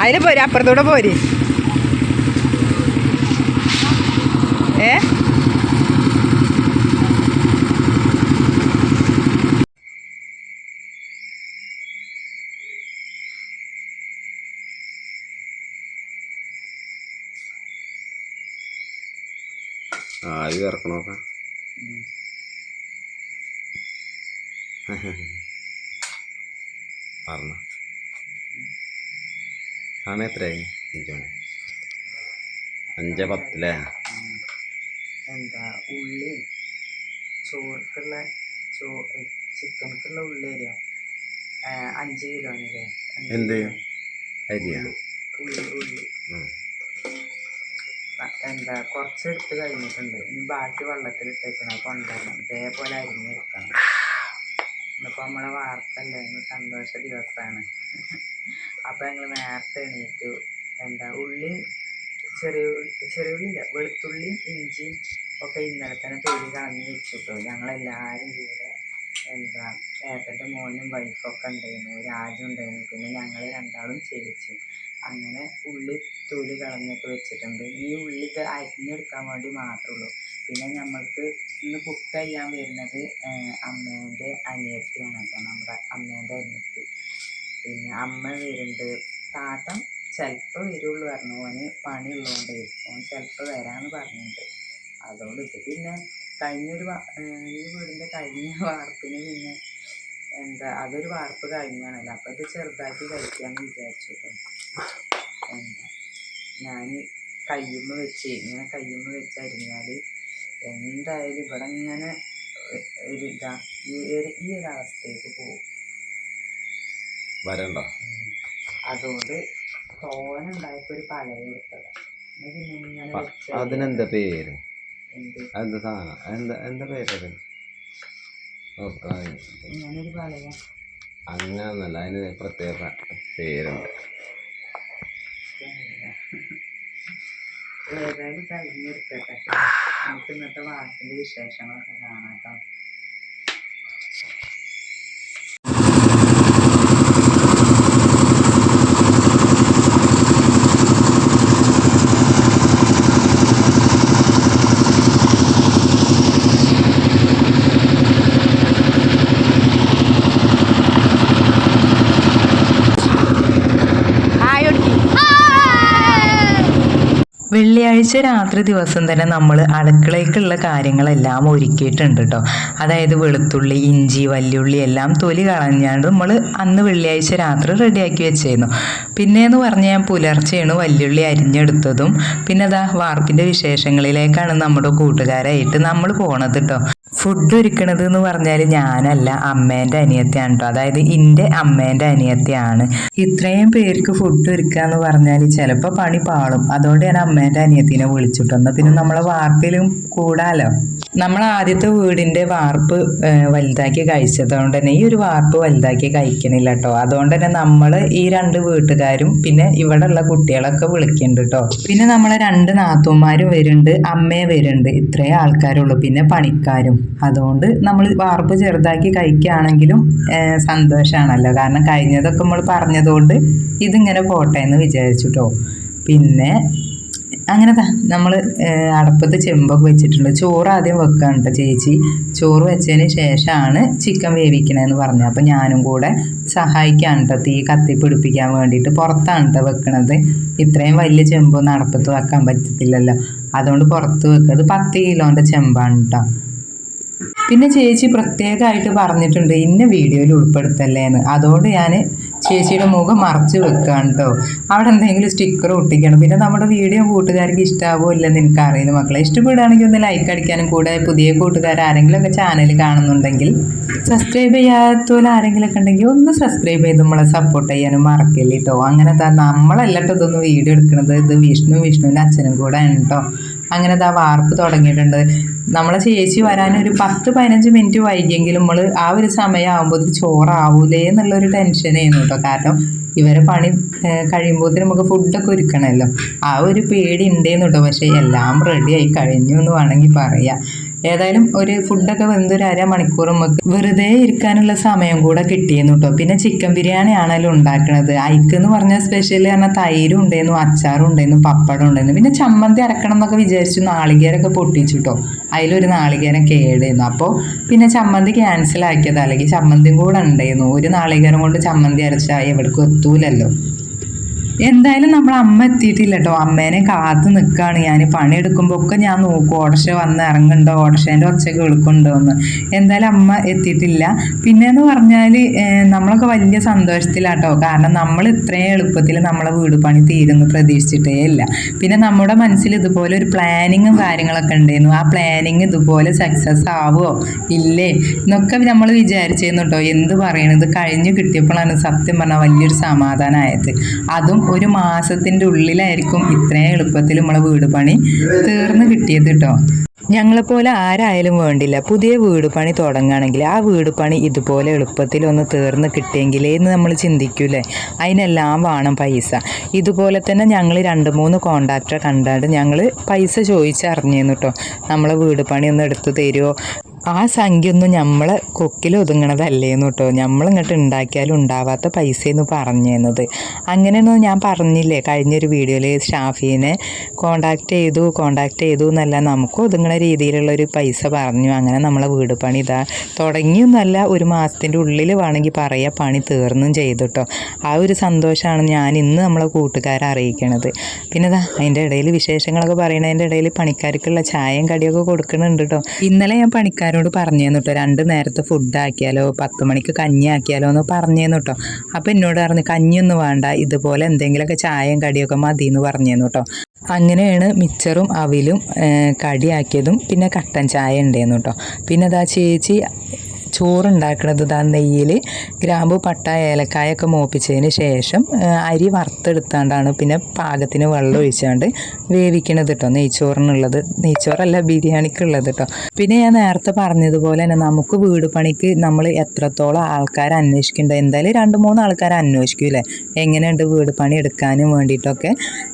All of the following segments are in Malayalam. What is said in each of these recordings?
അതിന് പോര് അപ്പുറത്തൂടെ പോര്. ഏ? ആ ഇത് ഇറക്കണോക്ക പറഞ്ഞ. സമയം എത്രയായി? അഞ്ച് മണി. അഞ്ച് പത്തല്ലേ എന്താ ഉള്ളി? ചോർക്കുള്ള ചോ ചിക്കനക്കുള്ള ഉള്ളി അരിയാ? അഞ്ച് കിലോനില്ലേ അഞ്ച് എന്ത്? കിലോ. അരിയാ? ഉള്ളി ഉള്ളി ഉം. അ- എന്താ കഴിഞ്ഞിട്ടുണ്ട്. ഇനി ബാക്കി വെള്ളത്തിൽ ഇട്ടേക്കണം. കൊണ്ടുവരണം. ഇതേപോലെ അരിഞ്ഞെടുക്കണം. ഇന്നിപ്പോൾ നമ്മളെ വാർത്തല്ലേ? ഇന്ന് സന്തോഷ ദിവസമാണ് അപ്പോൾ ഞങ്ങൾ നേരത്തെ എണീറ്റു. എന്താ ഉള്ളി ചെറിയ ചെറിയ ഉള്ളിയില്ല വെളുത്തുള്ളിയും ഇഞ്ചിയും ഒക്കെ ഇന്നലെ തന്നെ തൊലി കളഞ്ഞ് വെച്ചു കേട്ടോ ഞങ്ങളെല്ലാവരും കൂടെ എന്താ ഏട്ടന്റെ മോനും വൈഫൊക്കെ ഉണ്ടായിരുന്നു. രാജു ഉണ്ടായിരുന്നു. പിന്നെ ഞങ്ങൾ രണ്ടാളും ചേച്ചി അങ്ങനെ ഉള്ളി തൊലി കളഞ്ഞൊക്കെ വെച്ചിട്ടുണ്ട്. ഈ ഉള്ളി ഇത് അരിഞ്ഞെടുക്കാൻ വേണ്ടി മാത്രമുള്ളൂ പിന്നെ നമ്മൾക്ക് ഇന്ന് കുക്ക് ചെയ്യാൻ വരുന്നത് അമ്മേന്റെ അനിയത്തിയാണ് കേട്ടോ. നമ്മുടെ അമ്മേന്റെ അനിയത്തി. പിന്നെ അമ്മ വരുന്നുണ്ട്. താത്തം ചിലപ്പോൾ വരുള്ളൂ പറഞ്ഞു. ഓന് പണിയുള്ളതുകൊണ്ട് ഓൻ ചിലപ്പോൾ വരാമെന്ന് പറഞ്ഞിട്ടുണ്ട്. അതുകൊണ്ട് ഇത് പിന്നെ കഴിഞ്ഞൊരു ഈ വീടിന്റെ കഴിഞ്ഞ വാർപ്പിന് പിന്നെ എന്താ അതൊരു വാർപ്പ് കഴിഞ്ഞാണല്ലോ. അപ്പോൾ ഇത് ചെറുതാക്കി കഴിക്കാമെന്ന് വിചാരിച്ചു എന്താ ഞാൻ കയ്യുമ്മ വെച്ച് ഇങ്ങനെ കയ്യുമ്മ വെച്ച് അരിഞ്ഞാൽ എന്തായാലും ഇവിടെ ഇങ്ങനെ ഒരു ഇതാ ഈ ഒരു ഈ ഒരു അവസ്ഥയ്ക്ക് പോകും. വരണ്ടോ? അതുകൊണ്ട് ഒരു അതിനെന്താ പേര്? എന്താ? സാധനം? എന്താ എന്താ പേര് അത് ഓ, ആ, ഒരു പലക അങ്ങനൊന്നല്ല അതിന് പ്രത്യേക പേരുണ്ട്. ഏതായാലും കഴിഞ്ഞെടുക്കട്ടെ നമുക്ക് ഇന്നത്തെ വാക്കിന്റെ വിശേഷങ്ങളൊക്കെ കാണാം കേട്ടോ. വെള്ളിയാഴ്ച രാത്രി ദിവസം തന്നെ നമ്മൾ അടുക്കളയ്ക്കുള്ള കാര്യങ്ങളെല്ലാം ഒരുക്കിയിട്ടുണ്ട് കേട്ടോ അതായത് വെളുത്തുള്ളി ഇഞ്ചി വല്യുള്ളി എല്ലാം തൊലി കളഞ്ഞാണ്ട് നമ്മൾ അന്ന് വെള്ളിയാഴ്ച രാത്രി റെഡിയാക്കി വെച്ചിരുന്നു പിന്നെയെന്ന് പറഞ്ഞാൽ ഞാൻ പുലർച്ചെയാണ് വല്യുള്ളി അരിഞ്ഞെടുത്തതും. പിന്നെ അതാ വാർപ്പിന്റെ വിശേഷങ്ങളിലേക്കാണ് നമ്മുടെ കൂട്ടുകാരായിട്ട് നമ്മൾ പോണത് കേട്ടോ ഫുഡ് ഒരുക്കണത് എന്ന് പറഞ്ഞാൽ ഞാനല്ല അമ്മേന്റെ അനിയത്തിയാണ് കേട്ടോ അതായത് എന്റെ അമ്മേന്റെ അനിയത്തിയാണ്. ഇത്രയും പേർക്ക് ഫുഡ് ഒരുക്കുക എന്ന് പറഞ്ഞാൽ ചിലപ്പോൾ പണി പാളും. അതുകൊണ്ട് ഞാൻ അമ്മേന്റെ അനിയത്തിനെ വിളിച്ചിട്ടുണ്ട് പിന്നെ നമ്മളെ വാർപ്പിലും കൂടാലോ? നമ്മൾ ആദ്യത്തെ വീടിന്റെ വാർപ്പ് വലുതാക്കി കഴിച്ചതുകൊണ്ട് തന്നെ ഈ ഒരു വാർപ്പ് വലുതാക്കി കഴിക്കണില്ല കേട്ടോ അതുകൊണ്ട് തന്നെ നമ്മൾ ഈ രണ്ട് വീട്ടുകാരും പിന്നെ ഇവിടെ ഉള്ള കുട്ടികളൊക്കെ വിളിക്കുന്നുണ്ട് കേട്ടോ പിന്നെ നമ്മളെ രണ്ട് നാത്തൂന്മാരും വരുന്നുണ്ട് അമ്മയെ വരുന്നുണ്ട്. ഇത്രയും ആൾക്കാരുള്ളൂ. പിന്നെ പണിക്കാരും. അതുകൊണ്ട് നമ്മൾ വാർപ്പ് ചെറുതാക്കി കഴിക്കുകയാണെങ്കിലും സന്തോഷമാണല്ലോ കാരണം കഴിഞ്ഞതൊക്കെ നമ്മൾ പറഞ്ഞതുകൊണ്ട് ഇതിങ്ങനെ പോട്ടെ എന്ന് വിചാരിച്ചു കേട്ടോ പിന്നെ അങ്ങനെ നമ്മൾ അടപ്പത്ത് ചെമ്പൊക്കെ വെച്ചിട്ടുണ്ട്. ചോറ് ആദ്യം വെക്കാൻ കേട്ടോ ചേച്ചി. ചോറ് വെച്ചതിന് ശേഷമാണ് ചിക്കൻ വേവിക്കണമെന്ന് പറഞ്ഞു അപ്പം ഞാനും കൂടെ സഹായിക്കാൻ കേട്ടോ തീ കത്തി പിടിപ്പിക്കാൻ വേണ്ടിയിട്ട് പുറത്താണ് കേട്ടോ വെക്കണത്. ഇത്രയും വലിയ ചെമ്പൊന്നും അടപ്പത്ത് വെക്കാൻ പറ്റത്തില്ലല്ലോ. അതുകൊണ്ട് പുറത്ത് വെക്കുന്നത് പത്ത് കിലോന്റെ ചെമ്പാണ് കേട്ടോ പിന്നെ ചേച്ചി പ്രത്യേകമായിട്ട് പറഞ്ഞിട്ടുണ്ട് ഇന്ന വീഡിയോയിൽ ഉൾപ്പെടുത്തല്ലേ എന്ന് അതുകൊണ്ട് ഞാൻ ചേച്ചിയുടെ മുഖം മറച്ച് വെക്കുകയാണ് കേട്ടോ അവിടെ എന്തെങ്കിലും സ്റ്റിക്കർ ഒട്ടിക്കണം. പിന്നെ നമ്മുടെ വീഡിയോ കൂട്ടുകാർക്ക് ഇഷ്ടാവോ ഇല്ലെന്ന് അറിയുന്ന മക്കളെ. ഇഷ്ടപ്പെടുകയാണെങ്കിൽ ഒന്ന് ലൈക്ക് അടിക്കാനും കൂടെ പുതിയ കൂട്ടുകാർ ആരെങ്കിലും ഒക്കെ ചാനൽ കാണുന്നുണ്ടെങ്കിൽ സബ്സ്ക്രൈബ് ചെയ്യാത്തപോലെ ആരെങ്കിലും ഒക്കെ ഉണ്ടെങ്കിൽ ഒന്ന് സബ്സ്ക്രൈബ് ചെയ്ത് നമ്മളെ സപ്പോർട്ട് ചെയ്യാനും മറക്കില്ല കേട്ടോ അങ്ങനെ താ നമ്മളല്ല ഇതൊന്ന് വീഡിയോ എടുക്കുന്നത് ഇത് വിഷ്ണു വിഷ്ണുവിന്റെ അച്ഛനും കൂടെ ആണ് കേട്ടോ അങ്ങനെ താ വാർപ്പ് തുടങ്ങിയിട്ടുണ്ട്. നമ്മളെ ചേച്ചി വരാൻ ഒരു പത്ത് പതിനഞ്ച് മിനിറ്റ് വൈകിയെങ്കിലും നമ്മൾ ആ ഒരു സമയമാകുമ്പോൾ ഇത് ചോറാവൂലേ എന്നുള്ളൊരു ടെൻഷനായിരുന്നു കേട്ടോ കാരണം ഇവരെ പണി കഴിയുമ്പോൾ നമുക്ക് ഫുഡൊക്കെ ഒരുക്കണമല്ലോ ആ ഒരു പേടി ഉണ്ടേന്ന് കേട്ടോ പക്ഷേ എല്ലാം ആയി കഴിഞ്ഞു എന്ന് വേണമെങ്കിൽ പറയാം. ഏതായാലും ഒരു ഫുഡൊക്കെ വെന്ത് ഒരു അരമണിക്കൂർ നമുക്ക് വെറുതെ ഇരിക്കാനുള്ള സമയം കൂടെ കിട്ടിയെന്നു കേട്ടോ പിന്നെ ചിക്കൻ ബിരിയാണി ആണല്ലോ ഉണ്ടാക്കണത്. ഐക്ക് എന്ന് പറഞ്ഞാൽ സ്പെഷ്യൽ പറഞ്ഞാൽ തൈരും ഉണ്ടായിരുന്നു അച്ചാറും ഉണ്ടായിരുന്നു പപ്പടം ഉണ്ടായിരുന്നു പിന്നെ ചമ്മന്തി അരക്കണം എന്നൊക്കെ വിചാരിച്ചു നാളികേരൊക്കെ പൊട്ടിച്ചു കേട്ടോ അതിലൊരു നാളികേരം കേടായിരുന്നു. അപ്പോൾ പിന്നെ ചമ്മന്തി ക്യാൻസൽ ആക്കിയത്. അല്ലെങ്കിൽ ചമ്മന്തിയും കൂടെ ഉണ്ടായിരുന്നു ഒരു നാളികേരം കൊണ്ട് ചമ്മന്തി അരച്ചാൽ എവിടേക്കും എത്തൂലല്ലോ. എന്തായാലും നമ്മൾ അമ്മ എത്തിയിട്ടില്ല കേട്ടോ അമ്മേനെ കാത്ത് നിൽക്കുകയാണ് ഞാൻ പണിയെടുക്കുമ്പോൾ ഒക്കെ ഞാൻ നോക്കും. ഓടശ വന്ന് ഇറങ്ങുന്നുണ്ടോ? ഓടശേന്റെ ഒച്ച കേൾക്കുന്നുണ്ടോ എന്ന്. എന്തായാലും അമ്മ എത്തിയിട്ടില്ല. പിന്നെന്ന് പറഞ്ഞാൽ നമ്മളൊക്കെ വലിയ സന്തോഷത്തിലാട്ടോ കാരണം നമ്മൾ ഇത്രയും എളുപ്പത്തിൽ നമ്മളെ വീട് പണി തീരുന്നു പ്രതീക്ഷിച്ചിട്ടേ ഇല്ല. പിന്നെ നമ്മുടെ മനസ്സിൽ ഇതുപോലെ ഒരു പ്ലാനിങ്ങും കാര്യങ്ങളൊക്കെ ഉണ്ടായിരുന്നു ആ പ്ലാനിങ് ഇതുപോലെ സക്സസ് ആവുമോ ഇല്ലേ? എന്നൊക്കെ നമ്മൾ വിചാരിച്ചിരുന്നു കേട്ടോ എന്ത് പറയണത് കഴിഞ്ഞു കിട്ടിയപ്പോഴാണ് സത്യം പറഞ്ഞാൽ വലിയൊരു സമാധാനമായത് അതും ഒരു മാസത്തിന്റെ ഉള്ളിലായിരിക്കും ഇത്രയും എളുപ്പത്തിൽ നമ്മളെ വീട് പണി തീർന്നു കിട്ടിയത് കേട്ടോ ഞങ്ങളെപ്പോലെ ആരായാലും വേണ്ടില്ല. പുതിയ വീട് പണി തുടങ്ങുകയാണെങ്കിൽ ആ വീട് പണി ഇതുപോലെ എളുപ്പത്തിൽ ഒന്ന് തീർന്ന് കിട്ടിയെങ്കിലേ എന്ന് നമ്മൾ ചിന്തിക്കൂലേ അതിനെല്ലാം വേണം പൈസ. ഇതുപോലെ തന്നെ ഞങ്ങൾ രണ്ട് മൂന്ന് കോണ്ടാക്ടറെ കണ്ടാണ്ട് ഞങ്ങൾ പൈസ ചോദിച്ചറിഞ്ഞിരുന്നു കേട്ടോ നമ്മളെ വീട് പണി ഒന്ന് എടുത്തു തരുമോ ആ സംഖ്യ ഒന്നും നമ്മളെ കൊക്കിൽ ഒതുങ്ങണതല്ലേന്നു കേട്ടോ നമ്മളിങ്ങോട്ട് ഉണ്ടാക്കിയാലും ഉണ്ടാവാത്ത പൈസയെന്ന് പറഞ്ഞിരുന്നത് അങ്ങനെയൊന്നും ഞാൻ പറഞ്ഞില്ലേ? കഴിഞ്ഞൊരു വീഡിയോയിൽ ഷാഫീനെ കോണ്ടാക്ട് ചെയ്തു കോണ്ടാക്ട് ചെയ്തു എന്നല്ല നമുക്ക് ഒതുങ്ങണ രീതിയിലുള്ള ഒരു പൈസ പറഞ്ഞു. അങ്ങനെ നമ്മളെ വീട് പണി ഇതാ തുടങ്ങിയൊന്നല്ല ഒരു മാസത്തിന്റെ ഉള്ളിൽ വേണമെങ്കിൽ പറയുക പണി തീർന്നും ചെയ്തു കേട്ടോ ആ ഒരു സന്തോഷമാണ് ഞാൻ ഇന്ന് നമ്മളെ കൂട്ടുകാരെ അറിയിക്കണത്. പിന്നെ ഇതാ അതിന്റെ ഇടയിൽ വിശേഷങ്ങളൊക്കെ പറയണതിന്റെ ഇടയിൽ പണിക്കാർക്കുള്ള ചായയും കടിയൊക്കെ കൊടുക്കുന്നുണ്ട് കേട്ടോ ഇന്നലെ ഞാൻ പണിക്കാരോട് പറഞ്ഞു തന്നു കേട്ടോ രണ്ട് നേരത്തെ ഫുഡ് ആക്കിയാലോ പത്ത് മണിക്ക് കഞ്ഞി ആക്കിയാലോ എന്ന് പറഞ്ഞു തന്നു കേട്ടോ അപ്പോൾ എന്നോട് പറഞ്ഞു കഞ്ഞിയൊന്നും വേണ്ട ഇതുപോലെ എന്തെങ്കിലുമൊക്കെ ചായയും കടിയൊക്കെ മതി എന്ന് പറഞ്ഞു തന്നു കേട്ടോ അങ്ങനെയാണ് മിച്ചറും അവിലും കടിയാക്കിയതും പിന്നെ കട്ടൻ ചായ ഉണ്ടായിരുന്നു കേട്ടോ പിന്നെ അതാ ചേച്ചി ചോറുണ്ടാക്കണത് ഇതാ നെയ്യിൽ ഗ്രാമ്പു പട്ട ഏലക്കായൊക്കെ മോപ്പിച്ചതിന് ശേഷം അരി വറുത്തെടുത്താണ്ടാണ് പിന്നെ പാകത്തിന് വെള്ളം ഒഴിച്ചാണ്ട് വേവിക്കണത് കേട്ടോ നെയ്ച്ചോറിനുള്ളത്. നെയ്ച്ചോറല്ല ബിരിയാണിക്കുള്ളത് കേട്ടോ പിന്നെ ഞാൻ നേരത്തെ പറഞ്ഞതുപോലെ തന്നെ നമുക്ക് വീട് പണിക്ക് നമ്മൾ എത്രത്തോളം ആൾക്കാർ അന്വേഷിക്കുന്നുണ്ട് എന്തായാലും രണ്ട് മൂന്ന് ആൾക്കാർ അന്വേഷിക്കൂലേ എങ്ങനെയുണ്ട് വീട് പണി എടുക്കാനും വേണ്ടിയിട്ടൊക്കെ.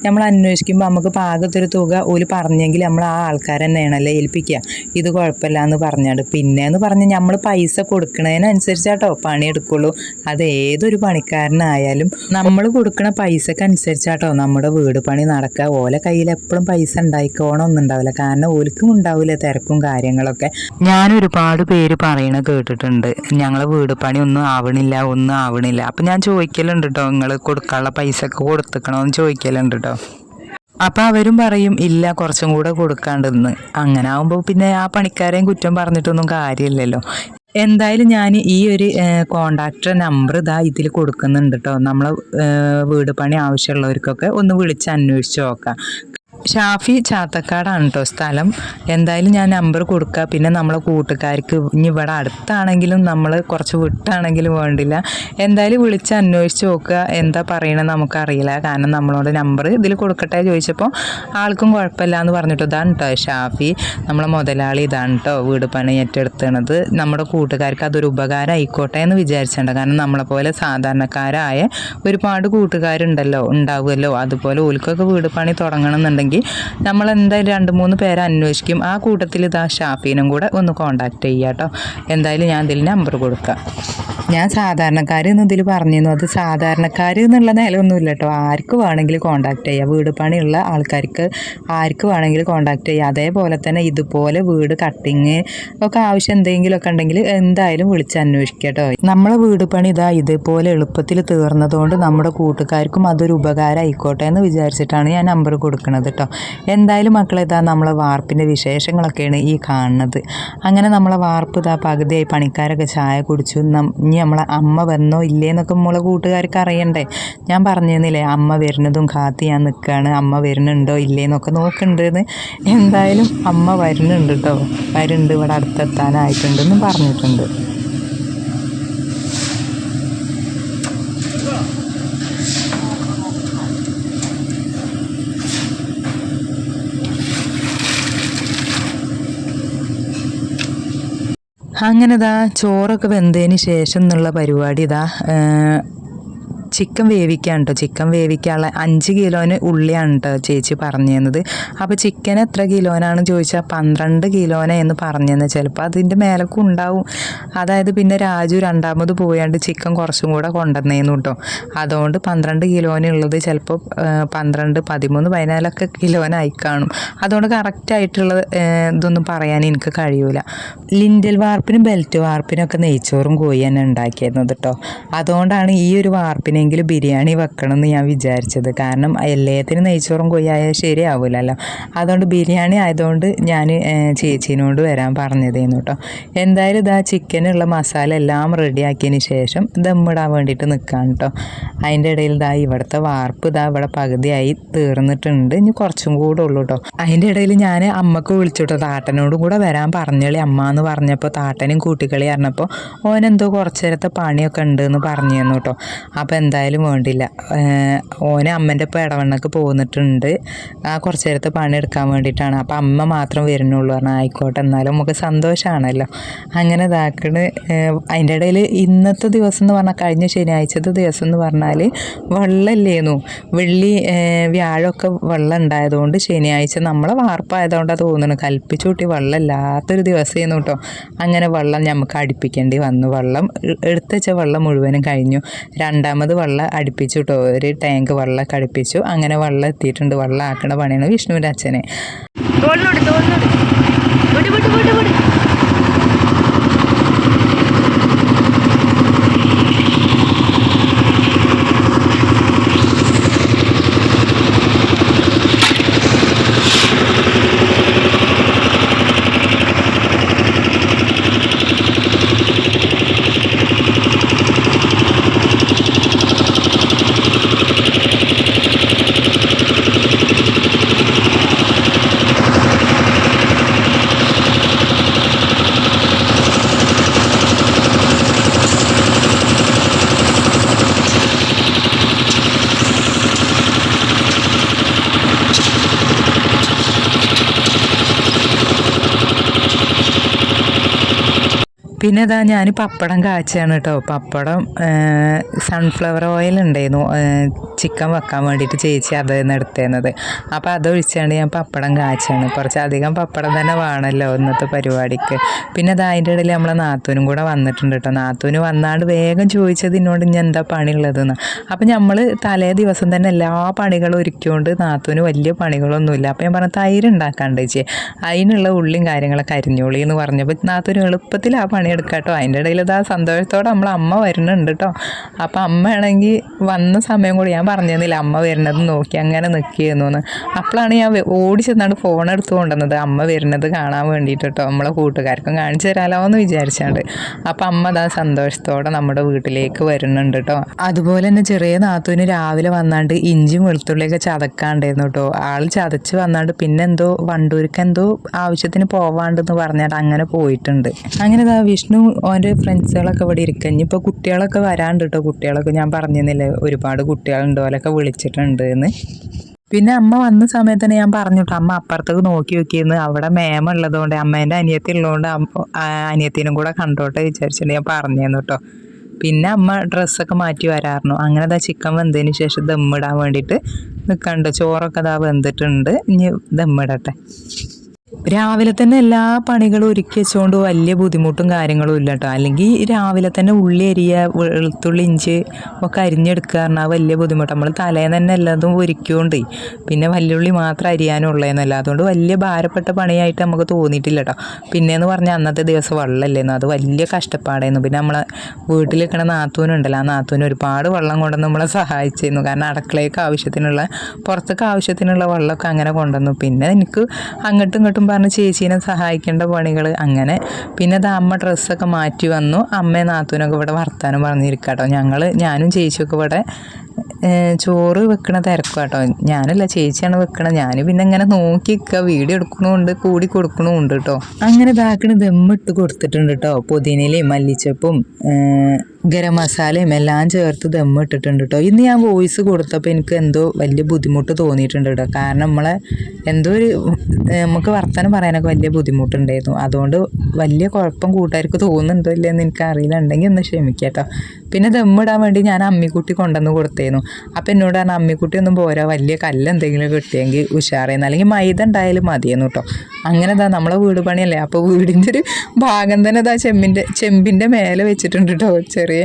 നമ്മൾ അന്വേഷിക്കുമ്പോൾ നമുക്ക് പാകത്തൊരു തുക ഓൽ പറഞ്ഞെങ്കിൽ നമ്മൾ ആ ആൾക്കാർ തന്നെയാണല്ലേ ഏൽപ്പിക്കുക ഇത് കുഴപ്പമില്ല എന്ന് പറഞ്ഞാണ്ട് പിന്നെ എന്ന് പറഞ്ഞ് നമ്മൾ പൈസ കൊടുക്കുന്നതിനനുസരിച്ചാട്ടോ പണിയെടുക്കുള്ളൂ. അത് ഏതൊരു പണിക്കാരനായാലും നമ്മൾ കൊടുക്കുന്ന പൈസക്ക് അനുസരിച്ചാട്ടോ നമ്മുടെ വീട് പണി നടക്കുക ഓലെ കയ്യിൽ എപ്പോഴും പൈസ ഉണ്ടായിക്കോണമൊന്നും ഉണ്ടാവില്ല കാരണം ഓൽക്കും ഉണ്ടാവില്ല തിരക്കും കാര്യങ്ങളൊക്കെ. ഞാൻ ഒരുപാട് പേര് പറയണ കേട്ടിട്ടുണ്ട്. ഞങ്ങളെ വീട് പണി ഒന്നും ആവണില്ല ഒന്നും ആവണില്ല. അപ്പം ഞാൻ ചോദിക്കലുണ്ട് കേട്ടോ നിങ്ങൾ കൊടുക്കാനുള്ള പൈസ ഒക്കെ ചോദിക്കലുണ്ട് കേട്ടോ അപ്പം അവരും പറയും ഇല്ല കുറച്ചും കൂടെ കൊടുക്കാണ്ടെന്ന് അങ്ങനെ ആകുമ്പോൾ പിന്നെ ആ പണിക്കാരെയും കുറ്റം പറഞ്ഞിട്ടൊന്നും കാര്യമില്ലല്ലോ എന്തായാലും ഞാൻ ഈ ഒരു കോണ്ടാക്ട് നമ്പർ ഇതാ ഇതിൽ കൊടുക്കുന്നുണ്ട് കേട്ടോ നമ്മളെ വീട് പണി ആവശ്യമുള്ളവർക്കൊക്കെ ഒന്ന് വിളിച്ച് അന്വേഷിച്ച് നോക്കാം. ഷാഫി ചാത്തക്കാടാണ് കേട്ടോ സ്ഥലം. എന്തായാലും ഞാൻ നമ്പർ കൊടുക്കുക പിന്നെ നമ്മളെ കൂട്ടുകാർക്ക് ഇനി ഇവിടെ അടുത്താണെങ്കിലും നമ്മൾ കുറച്ച് വിട്ടാണെങ്കിലും വേണ്ടില്ല. എന്തായാലും വിളിച്ച് അന്വേഷിച്ച് നോക്കുക. എന്താ പറയണത് നമുക്കറിയില്ല. കാരണം നമ്മളോട് നമ്പർ ഇതിൽ കൊടുക്കട്ടെ ചോദിച്ചപ്പോൾ ആൾക്കും കുഴപ്പമില്ല എന്ന് പറഞ്ഞിട്ട്. ഇതാണ് കേട്ടോ ഷാഫി. നമ്മളെ മുതലാളി ഇതാണ് കേട്ടോ വീട് പണി ഏറ്റെടുത്തണത്. നമ്മുടെ കൂട്ടുകാർക്ക് അതൊരു ഉപകാരം ആയിക്കോട്ടെ എന്ന് വിചാരിച്ചിട്ടുണ്ട് കാരണം നമ്മളെപ്പോലെ സാധാരണക്കാരായ ഒരുപാട് കൂട്ടുകാരുണ്ടല്ലോ ഉണ്ടാവുമല്ലോ. അതുപോലെ ഓൽക്കൊക്കെ വീട് പണി തുടങ്ങണം എന്നുണ്ടെങ്കിൽ നമ്മൾ എന്തായാലും രണ്ട് മൂന്ന് പേരെ അന്വേഷിക്കും. ആ കൂട്ടത്തിൽ ഇതാ ഷാഫീനും കൂടെ ഒന്ന് കോണ്ടാക്ട് ചെയ്യുക കേട്ടോ. എന്തായാലും ഞാൻ ഇതിൽ നമ്പർ കൊടുക്കാം. ഞാൻ സാധാരണക്കാർ എന്ന് ഇതിൽ പറഞ്ഞിരുന്നു. അത് സാധാരണക്കാർ എന്നുള്ള നിലയൊന്നുമില്ല കേട്ടോ. ആർക്ക് വേണമെങ്കിലും കോണ്ടാക്ട് ചെയ്യാം. വീട് പണിയുള്ള ആൾക്കാർക്ക് ആർക്ക് വേണമെങ്കിലും കോണ്ടാക്ട് ചെയ്യാം. അതേപോലെ തന്നെ ഇതുപോലെ വീട് കട്ടിങ് ഒക്കെ ആവശ്യം എന്തെങ്കിലുമൊക്കെ ഉണ്ടെങ്കിൽ എന്തായാലും വിളിച്ച് അന്വേഷിക്കുക കേട്ടോ. നമ്മളെ വീട് പണി ഇതാ ഇതേപോലെ എളുപ്പത്തിൽ തീർന്നതുകൊണ്ട് നമ്മുടെ കൂട്ടുകാർക്കും അതൊരു ഉപകാരം ആയിക്കോട്ടെ എന്ന് വിചാരിച്ചിട്ടാണ് ഞാൻ നമ്പർ കൊടുക്കുന്നത് കേട്ടോ. എന്തായാലും മക്കളെ ഇതാ നമ്മളെ വാർപ്പിന്റെ വിശേഷങ്ങളൊക്കെയാണ് ഈ കാണുന്നത്. അങ്ങനെ നമ്മളെ വാർപ്പ് ഇതാ പകുതിയായി പണിക്കാരൊക്കെ ചായ കുടിച്ചു. ഇനി നമ്മളെ അമ്മ വന്നോ ഇല്ലേ എന്നൊക്കെ നമ്മളെ കൂട്ടുകാർക്ക് അറിയണ്ടേ. ഞാൻ പറഞ്ഞിരുന്നില്ലേ അമ്മ വരുന്നതും കാത്ത് ഞാൻ നിൽക്കുകയാണ്. അമ്മ വരുന്നുണ്ടോ ഇല്ലേ എന്നൊക്കെ നോക്കുന്നുണ്ടെന്ന്. എന്തായാലും അമ്മ വരുന്നുണ്ട് കേട്ടോ. വരുന്നുണ്ട് ഇവിടെ അടുത്തെത്താനായിട്ടുണ്ടെന്നും പറഞ്ഞിട്ടുണ്ട്. അങ്ങനെ ഇതാ ചോറൊക്കെ വെന്തതിന് ശേഷം എന്നുള്ള പരിപാടി ഇതാ ചിക്കൻ വേവിക്കാൻ കേട്ടോ ചിക്കൻ വേവിക്കാനുള്ള അഞ്ച് കിലോന് ഉള്ളിയാണ് കേട്ടോ ചേച്ചി പറഞ്ഞു തന്നത് അപ്പോൾ ചിക്കൻ എത്ര കിലോനാണ് ചോദിച്ചാൽ പന്ത്രണ്ട് കിലോനെ എന്ന് പറഞ്ഞു തന്നെ ചിലപ്പോൾ അതിന്റെ മേലക്കും ഉണ്ടാവും. അതായത് പിന്നെ രാജു രണ്ടാമത് പോയാണ്ട് ചിക്കൻ കുറച്ചും കൂടെ കൊണ്ടുവന്നേന്നു കേട്ടോ അതുകൊണ്ട് പന്ത്രണ്ട് കിലോനുള്ളത് ചിലപ്പോൾ പന്ത്രണ്ട് പതിമൂന്ന് പതിനാലൊക്കെ കിലോനായി കാണും. അതുകൊണ്ട് കറക്റ്റായിട്ടുള്ള ഇതൊന്നും പറയാൻ എനിക്ക് കഴിയൂല. ലിൻഡൽ വാർപ്പിനും ബെൽറ്റ് വാർപ്പിനും ഒക്കെ നെയ്ച്ചോറും കോഴി തന്നെ ഉണ്ടാക്കിയിരുന്നത് കേട്ടോ അതുകൊണ്ടാണ് ഈ ഒരു വാർപ്പിനെങ്കിലും ബിരിയാണി വെക്കണം എന്ന് ഞാൻ വിചാരിച്ചത്. കാരണം എല്ലാത്തിനും നെയ്ച്ചോറും കൊയ്യായാൽ ശരിയാവില്ലല്ലോ അതുകൊണ്ട് ബിരിയാണി ആയതുകൊണ്ട് ഞാൻ ചേച്ചീനോട് വരാൻ പറഞ്ഞതേന്നു കേട്ടോ എന്തായാലും ഇതാ ചിക്കനുള്ള മസാല എല്ലാം റെഡിയാക്കിയതിന് ശേഷം ദമ്മിടാൻ വേണ്ടിയിട്ട് നിൽക്കാൻ കേട്ടോ അതിന്റെ ഇടയിൽ ഇതാ ഇവിടുത്തെ വാർപ്പ് ഇതാ ഇവിടെ പകുതിയായി തീർന്നിട്ടുണ്ട്. ഇനി കുറച്ചും കൂടെ ഉള്ളൂ കേട്ടോ അതിന്റെ ഇടയിൽ ഞാൻ അമ്മയ്ക്ക് വിളിച്ചിട്ടോ താട്ടനോടും കൂടെ വരാൻ പറഞ്ഞോളി. അമ്മ എന്ന് പറഞ്ഞപ്പോൾ താട്ടനും കൂട്ടിക്കളി പറഞ്ഞപ്പോൾ ഓനെന്തോ കുറച്ചു നേരത്തെ പണിയൊക്കെ ഉണ്ട് എന്ന് പറഞ്ഞു തന്നു കേട്ടോ അപ്പോൾ എന്തായാലും വേണ്ടില്ല. ഓനെ അമ്മന്റെ ഇപ്പോൾ ഇടവണ്ണക്ക് പോന്നിട്ടുണ്ട്. ആ കുറച്ച് നേരത്തെ പണി എടുക്കാൻ വേണ്ടിയിട്ടാണ്. അപ്പോൾ അമ്മ മാത്രം വരുന്നുള്ളൂ. പറഞ്ഞാൽ ആയിക്കോട്ടെ എന്നാലും നമുക്ക് സന്തോഷമാണല്ലോ അങ്ങനെ ഇതാക്കണ്. അതിന്റെ ഇടയിൽ ഇന്നത്തെ ദിവസം എന്ന് പറഞ്ഞാൽ കഴിഞ്ഞ ശനിയാഴ്ചത്തെ ദിവസം എന്ന് പറഞ്ഞാൽ വെള്ളമില്ലേന്നു. വെള്ളി വ്യാഴമൊക്കെ വെള്ളം ഉണ്ടായതുകൊണ്ട് ശനിയാഴ്ച നമ്മളെ വാർപ്പായതുകൊണ്ടാണ് തോന്നുന്നു. കൽപ്പിച്ചുകൂട്ടി വെള്ളമില്ലാത്തൊരു ദിവസമായിരുന്നു കേട്ടോ അങ്ങനെ വെള്ളം നമുക്ക് അടുപ്പിക്കേണ്ടി വന്നു. വെള്ളം എടുത്തുവെച്ച എടുത്ത് വെള്ളം മുഴുവനും കഴിഞ്ഞു. രണ്ടാമത് വെള്ളം അടുപ്പിച്ചു കേട്ടോ ഒരു ടാങ്ക് വെള്ളമൊക്കെ അടുപ്പിച്ചു. അങ്ങനെ വെള്ളം എത്തിയിട്ടുണ്ട്. വെള്ളം ആക്കണ പണിയാണ് വിഷ്ണുവിന്റെ അച്ഛനെ. തോളിനോട് തോളിനോട് പിന്നെ ഇതാ ഞാൻ പപ്പടം കാച്ചാണ് കേട്ടോ പപ്പടം സൺഫ്ലവർ ഓയിൽ ഉണ്ടായിരുന്നു ചിക്കൻ വെക്കാൻ വേണ്ടിയിട്ട് ചേച്ചി അത് എടുത്തേന്നത്. അപ്പോൾ അതൊഴിച്ചാണ് ഞാൻ പപ്പടം കാച്ചാണ്. കുറച്ചധികം പപ്പടം തന്നെ വേണമല്ലോ ഇന്നത്തെ പരിപാടിക്ക്. പിന്നെ അത് അതിന്റെ ഇടയിൽ നമ്മളെ നാത്തൂനും കൂടെ വന്നിട്ടുണ്ട് കേട്ടോ നാത്തൂന് വന്നാണ്ട് വേഗം ചോദിച്ചത് എന്നോട് ഇനി എന്താ പണിയുള്ളതെന്ന്. അപ്പോൾ നമ്മൾ തലേ ദിവസം തന്നെ എല്ലാ പണികളും ഒരുക്കിക്കൊണ്ട് നാത്തൂന് വലിയ പണികളൊന്നുമില്ല. അപ്പോൾ ഞാൻ പറഞ്ഞു തൈര് ഉണ്ടാക്കാണ്ട് ചേച്ചി. അതിനുള്ള ഉള്ളിയും കാര്യങ്ങളൊക്കെ അരിഞ്ഞോളി എന്ന് പറഞ്ഞപ്പോൾ നാത്തൂന് എളുപ്പത്തിൽ ആ പണി എടുക്കാട്ടോ. അതിന്റെ ഇടയിൽ ഇതാ സന്തോഷത്തോടെ നമ്മളെ അമ്മ വരുന്നുണ്ട് കേട്ടോ അപ്പം അമ്മ ആണെങ്കിൽ വന്ന സമയം കൂടി ഞാൻ പറഞ്ഞിരുന്നില്ല അമ്മ വരുന്നത് നോക്കി അങ്ങനെ നിൽക്കിയിരുന്നു എന്ന് അപ്പോഴാണ് ഞാൻ ഓടി ചെന്നാണ് ഫോൺ എടുത്തു കൊണ്ടുവന്നത് അമ്മ വരുന്നത് കാണാൻ വേണ്ടിയിട്ട് കേട്ടോ നമ്മളെ കൂട്ടുകാർക്കും കാണിച്ചു തരാമല്ലോ എന്ന് വിചാരിച്ചാണ്ട്. അപ്പം അമ്മ അതാ സന്തോഷത്തോടെ നമ്മുടെ വീട്ടിലേക്ക് വരുന്നുണ്ട് കേട്ടോ അതുപോലെ തന്നെ ചെറിയ നാത്തൂന് രാവിലെ വന്നാണ്ട് ഇഞ്ചിയും വെളുത്തുള്ളിയൊക്കെ ചതക്കാണ്ടായിരുന്നു കേട്ടോ ആൾ ചതച്ച് വന്നാണ്ട് പിന്നെന്തോ വണ്ടൂർക്ക് എന്തോ ആവശ്യത്തിന് പോവാണ്ടെന്ന് പറഞ്ഞാൽ അങ്ങനെ പോയിട്ടുണ്ട്. അങ്ങനെ ഇതാ ഓന്റെ ഫ്രണ്ട്സുകളൊക്കെ ഇവിടെ ഇരിക്കുക ഇനിയിപ്പോൾ കുട്ടികളൊക്കെ വരാണ്ട് കേട്ടോ കുട്ടികളൊക്കെ ഞാൻ പറഞ്ഞിരുന്നില്ലേ ഒരുപാട് കുട്ടികളുണ്ട് ഓലൊക്കെ വിളിച്ചിട്ടുണ്ട് എന്ന്. പിന്നെ അമ്മ വന്ന സമയത്ത് തന്നെ ഞാൻ പറഞ്ഞു കേട്ടോ അമ്മ അപ്പുറത്തേക്ക് നോക്കി നോക്കിയെന്ന്. അവിടെ മേമ ഉള്ളതുകൊണ്ട് അമ്മേന്റെ അനിയത്തി ഉള്ളതുകൊണ്ട് അനിയത്തിനും കൂടെ കണ്ടോട്ടെ വിചാരിച്ചിട്ട് ഞാൻ പറഞ്ഞിരുന്നു കേട്ടോ പിന്നെ അമ്മ ഡ്രസ്സൊക്കെ മാറ്റി വരാറുന്നു അങ്ങനെ അതാ ചിക്കൻ വെന്തതിന് ശേഷം ദമ്മിടാൻ വേണ്ടിയിട്ട് നിൽക്കണ്ട് ചോറൊക്കെ അതാ വെന്തിട്ടുണ്ട്. ഇനി ദമ്മിടട്ടെ രാവിലെ തന്നെ എല്ലാ പണികളും ഒരുക്കി വെച്ചുകൊണ്ട് വലിയ ബുദ്ധിമുട്ടും കാര്യങ്ങളും ഇല്ല കേട്ടോ അല്ലെങ്കിൽ രാവിലെ തന്നെ ഉള്ളി അരിയ വെളുത്തുള്ളി ഇഞ്ചി ഒക്കെ അരിഞ്ഞെടുക്കുക പറഞ്ഞാൽ വലിയ ബുദ്ധിമുട്ട്. നമ്മൾ തലേന്ന് തന്നെ എല്ലാതും ഒരുക്കിയോണ്ട് പിന്നെ വല്യുള്ളി മാത്രം അരിയാനുള്ളതെന്നല്ല അതുകൊണ്ട് വലിയ ഭാരപ്പെട്ട പണിയായിട്ട് നമുക്ക് തോന്നിയിട്ടില്ല കേട്ടോ പിന്നെയെന്ന് പറഞ്ഞാൽ അന്നത്തെ ദിവസം വെള്ളമല്ലായിരുന്നു അത് വലിയ കഷ്ടപ്പാടായിരുന്നു പിന്നെ നമ്മളെ വീട്ടിൽ നിൽക്കണ നാത്തൂനുണ്ടല്ലോ. ആ നാത്തൂന് ഒരുപാട് വെള്ളം കൊണ്ടുവന്ന് നമ്മളെ സഹായിച്ചിരുന്നു കാരണം അടുക്കളയ്ക്ക് ആവശ്യത്തിനുള്ള പുറത്തേക്ക് ആവശ്യത്തിനുള്ള വെള്ളമൊക്കെ അങ്ങനെ കൊണ്ടുവന്നു പിന്നെ എനിക്ക് അങ്ങോട്ടും ഇങ്ങോട്ടും പറഞ്ഞ് ചേച്ചീനെ സഹായിക്കേണ്ട പണികൾ അങ്ങനെ. പിന്നെ അത് അമ്മ ഡ്രസ്സൊക്കെ മാറ്റി വന്നു. അമ്മയും നാത്തൂനൊക്കെ ഇവിടെ വർത്താനം പറഞ്ഞിരിക്കാട്ടോ. ഞങ്ങൾ ഞാനും ചേച്ചിയൊക്കെ ഇവിടെ ചോറ് വെക്കണ തിരക്കാട്ടോ. ഞാനല്ല ചേച്ചിയാണ് വെക്കണത് ഞാൻ പിന്നെ ഇങ്ങനെ നോക്കി നിൽക്കുക വീഡിയോ എടുക്കണമുണ്ട് കൂടി കൊടുക്കണമുണ്ട് കേട്ടോ അങ്ങനെ ഇതാക്കണ ദമ്മിട്ട് കൊടുത്തിട്ടുണ്ട് കേട്ടോ പുതിനയിലയും മല്ലിച്ചപ്പും ഗരം മസാലയും എല്ലാം ചേർത്ത് ദമ്മിട്ടിട്ടുണ്ട് കേട്ടോ ഇന്ന് ഞാൻ വോയിസ് കൊടുത്തപ്പോൾ എനിക്ക് എന്തോ വലിയ ബുദ്ധിമുട്ട് തോന്നിയിട്ടുണ്ട് കേട്ടോ കാരണം നമ്മളെ എന്തോ ഒരു നമുക്ക് വർത്തമാനം പറയാനൊക്കെ വലിയ ബുദ്ധിമുട്ടുണ്ടായിരുന്നു. അതുകൊണ്ട് വലിയ കുഴപ്പം കൂട്ടുകാർക്ക് തോന്നുന്നുണ്ടോ ഇല്ലയെന്ന് എനിക്ക് അറിയില്ലുണ്ടെങ്കിൽ ഒന്ന് ക്ഷമിക്കാം കേട്ടോ പിന്നെ ദമ്മിടാൻ വേണ്ടി ഞാൻ അമ്മിക്കുട്ടി കൊണ്ടുവന്ന് കൊടുത്തേനു. അപ്പം എന്നോട് പറഞ്ഞ അമ്മിക്കുട്ടി ഒന്നും പോരാ. വലിയ കല്ല് എന്തെങ്കിലും കിട്ടിയെങ്കിൽ ഉഷാറേന്ന്. അല്ലെങ്കിൽ മൈദ ഉണ്ടായാലും മതിയെന്നു കേട്ടോ അങ്ങനെ ഇതാ നമ്മളെ വീട് പണിയല്ലേ? അപ്പോൾ വീടിന്റെ ഒരു ഭാഗം തന്നെ ഇതാ ചെമ്പിന്റെ ചെമ്പിന്റെ മേലെ വെച്ചിട്ടുണ്ട് കേട്ടോ ചെറിയ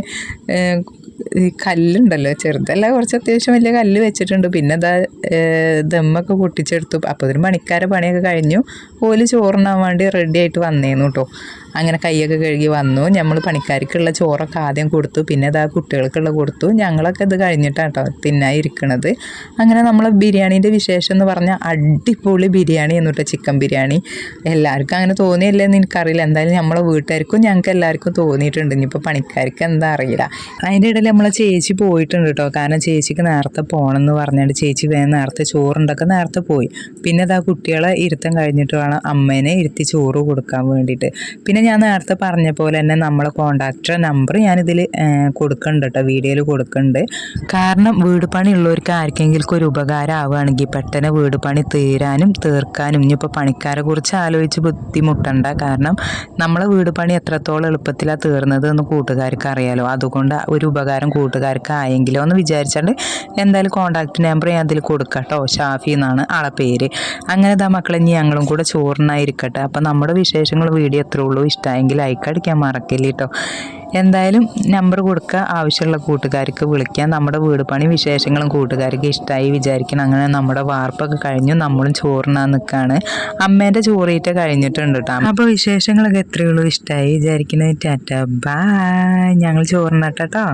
ഏഹ്, ഈ കല്ലുണ്ടല്ലോ ചെറുതല്ല കുറച്ച് അത്യാവശ്യം വലിയ കല്ല് വെച്ചിട്ടുണ്ട്. പിന്നെ അതാ ദമ്മൊക്കെ പൊട്ടിച്ചെടുത്തു. അപ്പോൾ ഒരു മണിക്കാര പണിയൊക്കെ കഴിഞ്ഞു. ഓൽ ചോറിനാൻ വേണ്ടി റെഡി ആയിട്ട് വന്നേന്നു കേട്ടോ അങ്ങനെ കൈയൊക്കെ കഴുകി വന്നു. നമ്മൾ പണിക്കാർക്കുള്ള ചോറൊക്കെ ആദ്യം കൊടുത്തു. പിന്നെ അത് ആ കുട്ടികൾക്കുള്ള കൊടുത്തു. ഞങ്ങളൊക്കെ ഇത് കേട്ടോ തിന്നായി ഇരിക്കണത്. അങ്ങനെ നമ്മൾ ബിരിയാണീന്റെ വിശേഷം എന്ന് പറഞ്ഞാൽ അടിപൊളി ബിരിയാണി എന്നിട്ട് ചിക്കൻ ബിരിയാണി. എല്ലാവർക്കും അങ്ങനെ തോന്നിയല്ലേന്ന് എനിക്കറിയില്ല. എന്തായാലും നമ്മളെ വീട്ടുകാർക്കും ഞങ്ങൾക്ക് എല്ലാവർക്കും തോന്നിയിട്ടുണ്ട്. ഇനിയിപ്പോൾ പണിക്കാർക്ക് എന്താ അറിയില്ല. അതിന്റെ ഇടയിൽ നമ്മളെ ചേച്ചി പോയിട്ടുണ്ട് കേട്ടോ. കാരണം ചേച്ചിക്ക് നേരത്തെ പോകണമെന്ന് പറഞ്ഞിട്ട് ചേച്ചി വേഗം നേരത്തെ ചോറുണ്ടൊക്കെ നേരത്തെ പോയി. പിന്നെ അത് ആ കുട്ടികളെ ഇരുത്തം കഴിഞ്ഞിട്ട് വേണം അമ്മേനെ ഇരുത്തി ചോറ് കൊടുക്കാൻ വേണ്ടിയിട്ട്. പിന്നെ ഞാൻ നേരത്തെ പറഞ്ഞ പോലെ തന്നെ നമ്മളെ കോണ്ടാക്ട് നമ്പർ ഞാനിതിൽ കൊടുക്കുന്നുണ്ട് കേട്ടോ വീഡിയോയിൽ കൊടുക്കുന്നുണ്ട് കാരണം വീട് പണി ഉള്ളവർക്ക് ആർക്കെങ്കിലും ഒരു ഉപകാരം ആവുകയാണെങ്കിൽ പെട്ടെന്ന് വീട് പണി തീരാനും തീർക്കാനും ഇനിയിപ്പോൾ പണിക്കാരെ കുറിച്ച് ആലോചിച്ച് ബുദ്ധിമുട്ടണ്ട. കാരണം നമ്മളെ വീട് പണി എത്രത്തോളം എളുപ്പത്തിലാണ് തീർന്നത് എന്ന് കൂട്ടുകാർക്ക് അറിയാലോ. അതുകൊണ്ട് ഒരു ഉപകാരം കൂട്ടുകാർക്ക് ആയെങ്കിലോ എന്ന് വിചാരിച്ചുകൊണ്ട് എന്തായാലും കോണ്ടാക്ട് നമ്പർ ഞാൻ അതിൽ കൊടുക്കാം കേട്ടോ ഷാഫി എന്നാണ് ആളെ പേര്. അങ്ങനെ ദാ മക്കളെ ഞങ്ങളും കൂടെ ചോറിനായിരിക്കട്ടെ അപ്പം നമ്മുടെ വിശേഷങ്ങൾ വീഡിയോ എത്ര ഉള്ളൂ. ഇഷ്ടമായെങ്കിൽ ലൈക്ക് അടിക്കാൻ മറക്കില്ല കേട്ടോ എന്തായാലും നമ്പർ കൊടുക്കുക ആവശ്യമുള്ള കൂട്ടുകാർക്ക് വിളിക്കാം നമ്മുടെ വീട് പണി വിശേഷങ്ങളും കൂട്ടുകാർക്ക് ഇഷ്ടമായി വിചാരിക്കണം അങ്ങനെ നമ്മുടെ വാർപ്പൊക്കെ കഴിഞ്ഞു നമ്മളും ചോറിനാ നിൽക്കുകയാണ് അമ്മേന്റെ ചോറീറ്റ കഴിഞ്ഞിട്ടുണ്ട് കേട്ടോ അപ്പോൾ വിശേഷങ്ങളൊക്കെ എത്രയുള്ളൂ ഇഷ്ടമായി വിചാരിക്കുന്നത് ടാറ്റ. ബാ ഞങ്ങൾ ചോറിനട്ടോ